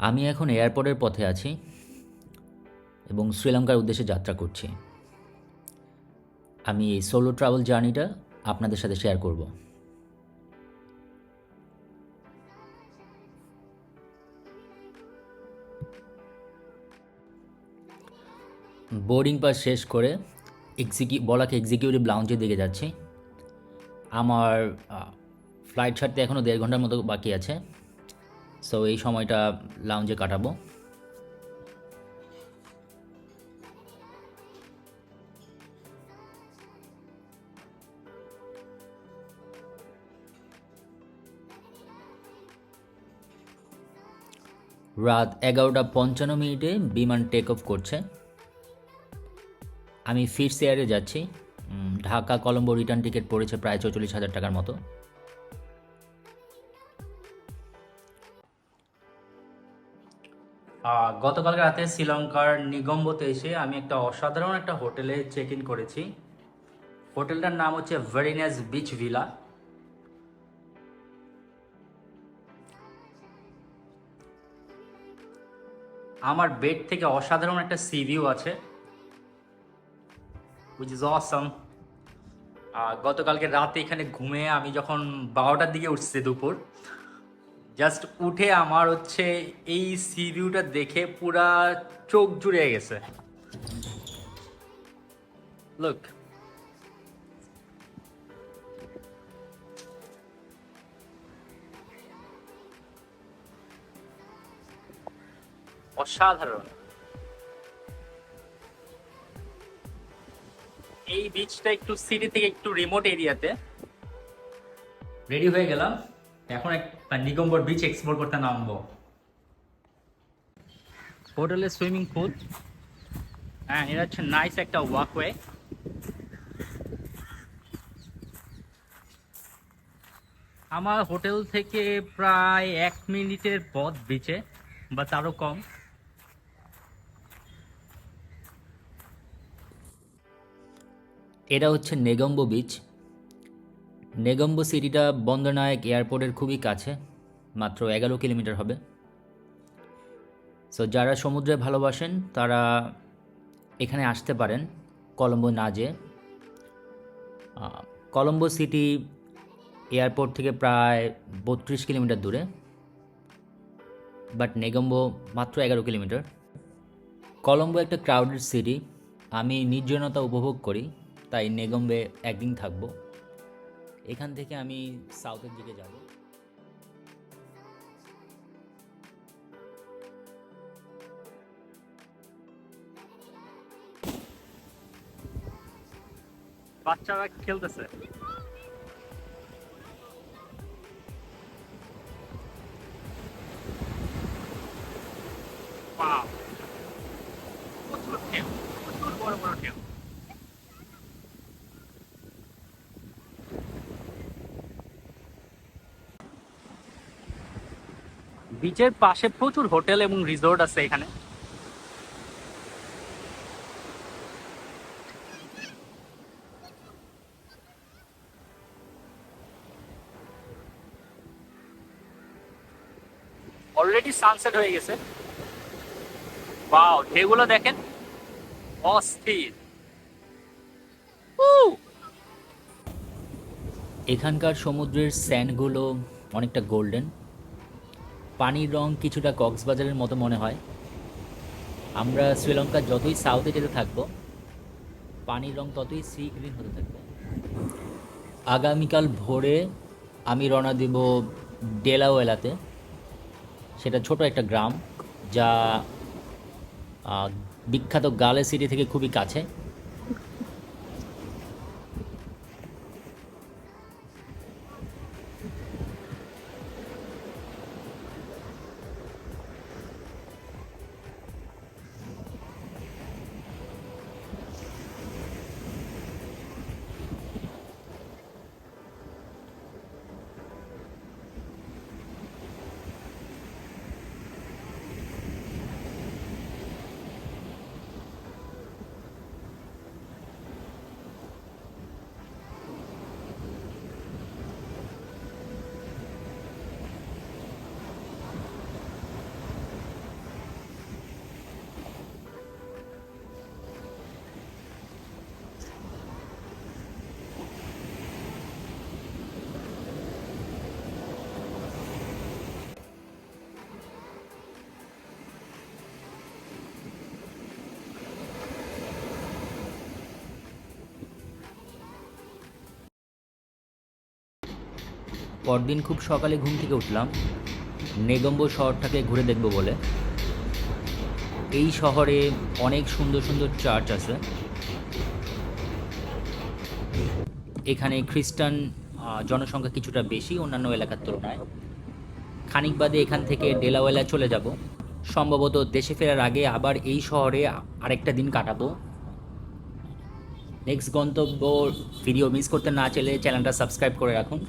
আমি এখন এয়ারপোর্টের পথে আছি এবং শ্রীলঙ্কার উদ্দেশ্যে যাত্রা করছি। আমি এই সোলো ট্রাভেল জার্নিটা আপনাদের সাথে শেয়ার করব। বোর্ডিং পাস শেষ করে এক্সিকিউ বলাকে এক্সিকিউটিভ লাউঞ্জের দিকে যাচ্ছি। আমার ফ্লাইট ছাড়তে এখনও দেড় ঘণ্টার মতো বাকি আছে। সো এই সময়টা লাউঞ্জে কাটাবো। রাত এগারোটা পঞ্চান্ন মিনিটে বিমান টেক অফ করছে। আমি ফিটস এয়ারে যাচ্ছি। ঢাকা কলম্বো রিটার্ন টিকিট পড়েছে প্রায় চৌচল্লিশ হাজার টাকার মতো। গতকাল রাতে শ্রীলঙ্কার নিগম্বতে এসে আমি একটা অসাধারণ একটা হোটেলে চেক ইন করেছি। হোটেলটার নাম হচ্ছে ভেরিনাস বিচ ভিলা। আমার বেড থেকে অসাধারণ একটা সি ভিউ আছে উইচ ইজ অসম গতকালকে রাতে এখানে ঘুমে আমি যখন বারোটার দিকে উঠছি দুপুর জাস্ট উঠে আমার হচ্ছে এই সি ভিউটা দেখে পুরা চোখ জুড়ে গেছে। লুক অসাধারণ। এই বিচটা একটু সিটি থেকে একটু রিমোট এরিয়াতে রেডি হয়ে গেলাম। এখন একটা নিগম্বর বিচ এক্সপ্লোর করতে নামবো। হোটেলে সুইমিং পুল হ্যাঁ এটা হচ্ছে নাইস একটা ওয়াকওয়ে আমার হোটেল থেকে প্রায় এক মিনিটের পথ বিচে বা তারও কম। এটা হচ্ছে নেগম্বো বিচ নেগম্বো সিটিটা বন্দরনায়ক এয়ারপোর্টের খুবই কাছে মাত্র এগারো কিলোমিটার হবে। সো যারা সমুদ্রে ভালোবাসেন তারা এখানে আসতে পারেন কলম্বো না আহ, কলম্বো সিটি এয়ারপোর্ট থেকে প্রায় বত্রিশ কিলোমিটার দূরে বাট নেগম্বো মাত্র এগারো কিলোমিটার। কলম্বো একটা ক্রাউডেড সিটি আমি নির্জনতা উপভোগ করি তাই নেগম্বে একদিন থাকব। এখান থেকে আমি সাউথের দিকে যাব বাচ্চারা খেলতেছে! প্রচুর ঢেউ, প্রচুর বড় বড় ঢেউ। বিচের পাশে প্রচুর হোটেল এবং রিসোর্ট আছে এখানে। অলরেডি সানসেট হয়ে গেছে। বাও ঢেউগুলো দেখেন। অস্থির! এখানকার সমুদ্রের স্যান্ডগুলো অনেকটা গোল্ডেন পানির রং কিছুটা কক্সবাজারের মতো মনে হয়। আমরা শ্রীলঙ্কার যতই সাউথে যেতে থাকব, পানির রং ততই সি গ্রিন হতে থাকবে। আগামীকাল ভোরে আমি রওনা দিব ডেলাওয়েলাতে সেটা ছোট একটা গ্রাম যা বিখ্যাত গালে সিটি থেকে খুবই কাছে। পরদিন খুব সকালে ঘুম থেকে উঠলাম। নেগম্বো শহরটাকে ঘুরে দেখব বলে। এই শহরে অনেক সুন্দর সুন্দর চার্চ আছে। এখানে খ্রিস্টান জনসংখ্যা কিছুটা বেশি, অন্যান্য এলাকার তুলনায়। খানিক বাদে এখান থেকে ডেলাওয়েলা চলে যাব। সম্ভবত দেশে ফেরার আগে আবার এই শহরে আরেকটা দিন কাটাবো। নেক্সট গন্তব্য ভিডিও মিস করতে না চাইলে চ্যানেলটা সাবস্ক্রাইব করে রাখুন।